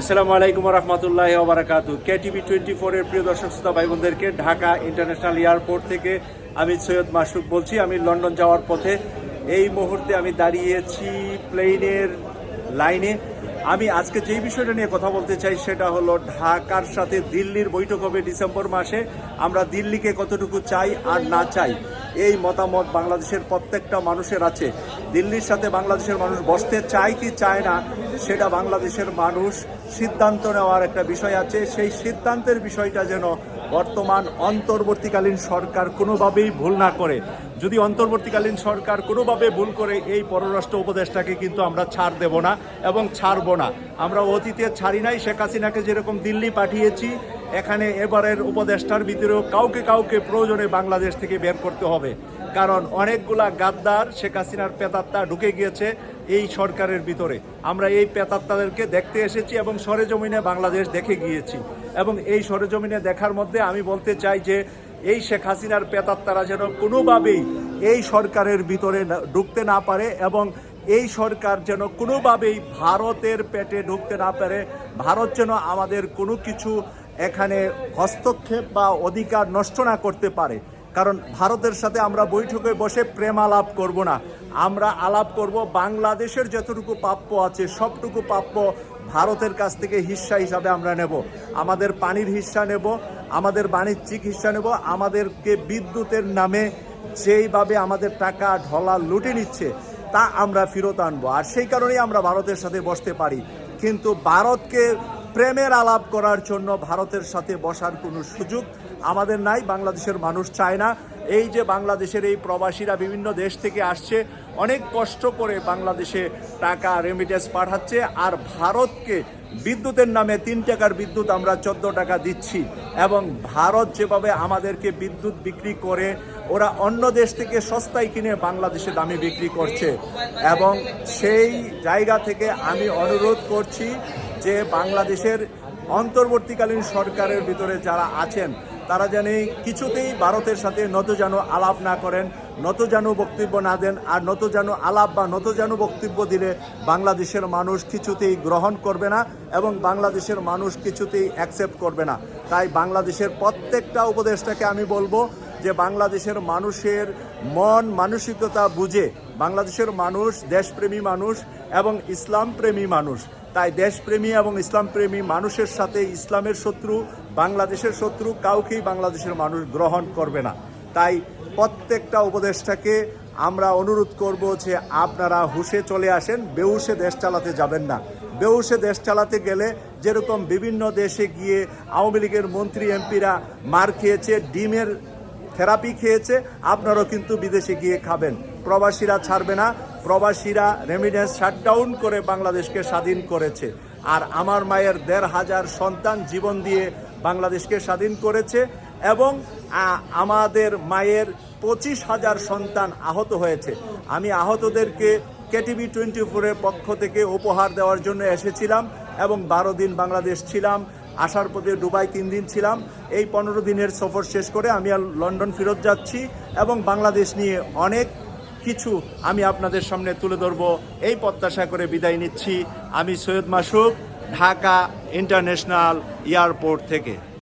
আসসালামু আলাইকুম রহমতুল্লাহ ওবরাকাতু কেটিভি টোয়েন্টি ফোরের প্রিয় দর্শক শ্রোতা ভাই বোনদেরকে ঢাকা ইন্টারন্যাশনাল এয়ারপোর্ট থেকে আমি সৈয়দ মাসুক বলছি। আমি লন্ডন যাওয়ার পথে এই মুহূর্তে আমি দাঁড়িয়েছি প্লেনের লাইনে। আমি আজকে যেই বিষয়টা নিয়ে কথা বলতে চাই সেটা হলো ঢাকার সাথে দিল্লির বৈঠক হবে ডিসেম্বর মাসে। আমরা দিল্লিকে কতটুকু চাই আর না চাই এই মতামত বাংলাদেশের প্রত্যেকটা মানুষের আছে। দিল্লির সাথে বাংলাদেশের মানুষ বসতে চায় কি চায় না সেটা বাংলাদেশের মানুষ সিদ্ধান্ত নেওয়ার একটা বিষয় আছে। সেই সিদ্ধান্তের বিষয়টা যেন বর্তমান অন্তর্বর্তীকালীন সরকার কোনোভাবেই ভুল না করে। যদি অন্তর্বর্তীকালীন সরকার কোনোভাবে ভুল করে, এই পররাষ্ট্র উপদেষ্টাকে কিন্তু আমরা ছাড় দেব না এবং ছাড়বো না। আমরা অতীতে ছাড়ি নাই, শেখ হাসিনাকে যেরকম দিল্লি পাঠিয়েছি, এখানে এবারের উপদেষ্টার ভিতরেও কাউকে কাউকে প্রয়োজনে বাংলাদেশ থেকে বের করতে হবে। কারণ অনেকগুলা গাদ্দার শেখ হাসিনার পেতাত্তা ঢুকে গিয়েছে এই সরকারের ভিতরে। আমরা এই পেতাত্তাদেরকে দেখতে এসেছি এবং সরেজমিনে বাংলাদেশ দেখে গিয়েছি। এবং এই সরেজমিনে দেখার মধ্যে আমি বলতে চাই যে, এই শেখ হাসিনার পেতাত্তারা যেন কোনোভাবেই এই সরকারের ভিতরে ঢুকতে না পারে এবং এই সরকার যেন কোনোভাবেই ভারতের পেটে ঢুকতে না পারে। ভারত যেন আমাদের কোনো কিছু এখানে হস্তক্ষেপ বা অধিকার নষ্ট না করতে পারে। কারণ ভারতের সাথে আমরা বৈঠকে বসে প্রেম আলাপ করব না। আমরা আলাপ করব বাংলাদেশের যতটুকু প্রাপ্য আছে, সবটুকু প্রাপ্য ভারতের কাছ থেকে হিস্সা হিসাবে আমরা নেব। আমাদের পানির হিস্সা নেব, আমাদের বাণিজ্যিক হিস্সা নেব, আমাদেরকে বিদ্যুতের নামে যেইভাবে আমাদের টাকা ঢলা লুটে নিচ্ছে, তা আমরা ফেরত আনব। আর সেই কারণেই আমরা ভারতের সাথে বসতে পারি। কিন্তু ভারতকে প্রেমের আলাপ করার জন্য ভারতের সাথে বসার কোনো সুযোগ আমাদের নাই, বাংলাদেশের মানুষ চায় না। এই যে বাংলাদেশের এই প্রবাসীরা বিভিন্ন দেশ থেকে আসছে, অনেক কষ্ট করে বাংলাদেশে টাকা রেমিটেন্স পাঠাচ্ছে আর ভারতকে বিদ্যুতের নামে তিন টাকার বিদ্যুৎ আমরা চোদ্দ টাকা দিচ্ছি। এবং ভারত যেভাবে আমাদেরকে বিদ্যুৎ বিক্রি করে, ওরা অন্য দেশ থেকে সস্তায় কিনে বাংলাদেশে দামে বিক্রি করছে। এবং সেই জায়গা থেকে আমি অনুরোধ করছি যে বাংলাদেশের অন্তর্বর্তীকালীন সরকারের ভিতরে যারা আছেন তারা যেন কিছুতেই ভারতের সাথে নত যেন আলাপ না করেন, নত যেন বক্তব্য না দেন, আর নত যেন আলাপ বা নত যেন বক্তব্য দিলে বাংলাদেশের মানুষ কিছুতেই গ্রহণ করবে না এবং বাংলাদেশের মানুষ কিছুতেই অ্যাকসেপ্ট করবে না। তাই বাংলাদেশের প্রত্যেকটা উপদেশটাকে আমি বলব যে বাংলাদেশের মানুষের মন মানসিকতা বুঝে, বাংলাদেশের মানুষ দেশপ্রেমী মানুষ এবং ইসলাম প্রেমী মানুষ। তাই দেশপ্রেমী এবং ইসলাম প্রেমী মানুষের সাথে ইসলামের শত্রু বাংলাদেশের শত্রু কাউকেই বাংলাদেশের মানুষ গ্রহণ করবে না। তাই প্রত্যেকটা উপদেশটাকে আমরা অনুরোধ করব যে আপনারা হুশে চলে আসেন বেউসে দেশ চালাতে যাবেন না। বেউসে দেশ চালাতে গেলে যেরকম বিভিন্ন দেশে গিয়ে আওয়ামী লীগের মন্ত্রী, এমপিরা মার খেয়েছে, ডিমের থেরাপি খেয়েছে, আপনারাও কিন্তু বিদেশে গিয়ে খাবেন। প্রবাসীরা ছাড়বে না, প্রবাসীরা রেমিডেন্স শাটডাউন করে বাংলাদেশকে স্বাধীন করেছে। আর আমার মায়ের দেড় হাজার সন্তান জীবন দিয়ে বাংলাদেশকে স্বাধীন করেছে এবং আমাদের মায়ের পঁচিশ হাজার সন্তান আহত হয়েছে। আমি আহতদেরকে কেটিভি টোয়েন্টি ফোরের পক্ষ থেকে উপহার দেওয়ার জন্য এসেছিলাম এবং বারো দিন বাংলাদেশ ছিলাম আসার পথে দুবাই তিন দিন ছিলাম। এই পনেরো দিনের সফর শেষ করে আমি আর লন্ডন ফেরত যাচ্ছি এবং বাংলাদেশ নিয়ে অনেক কিছু আমি আপনাদের সামনে তুলে ধরব। এই প্রত্যাশা করে বিদায় নিচ্ছি। আমি সৈয়দ মাসুক ঢাকা ইন্টারন্যাশনাল এয়ারপোর্ট থেকে।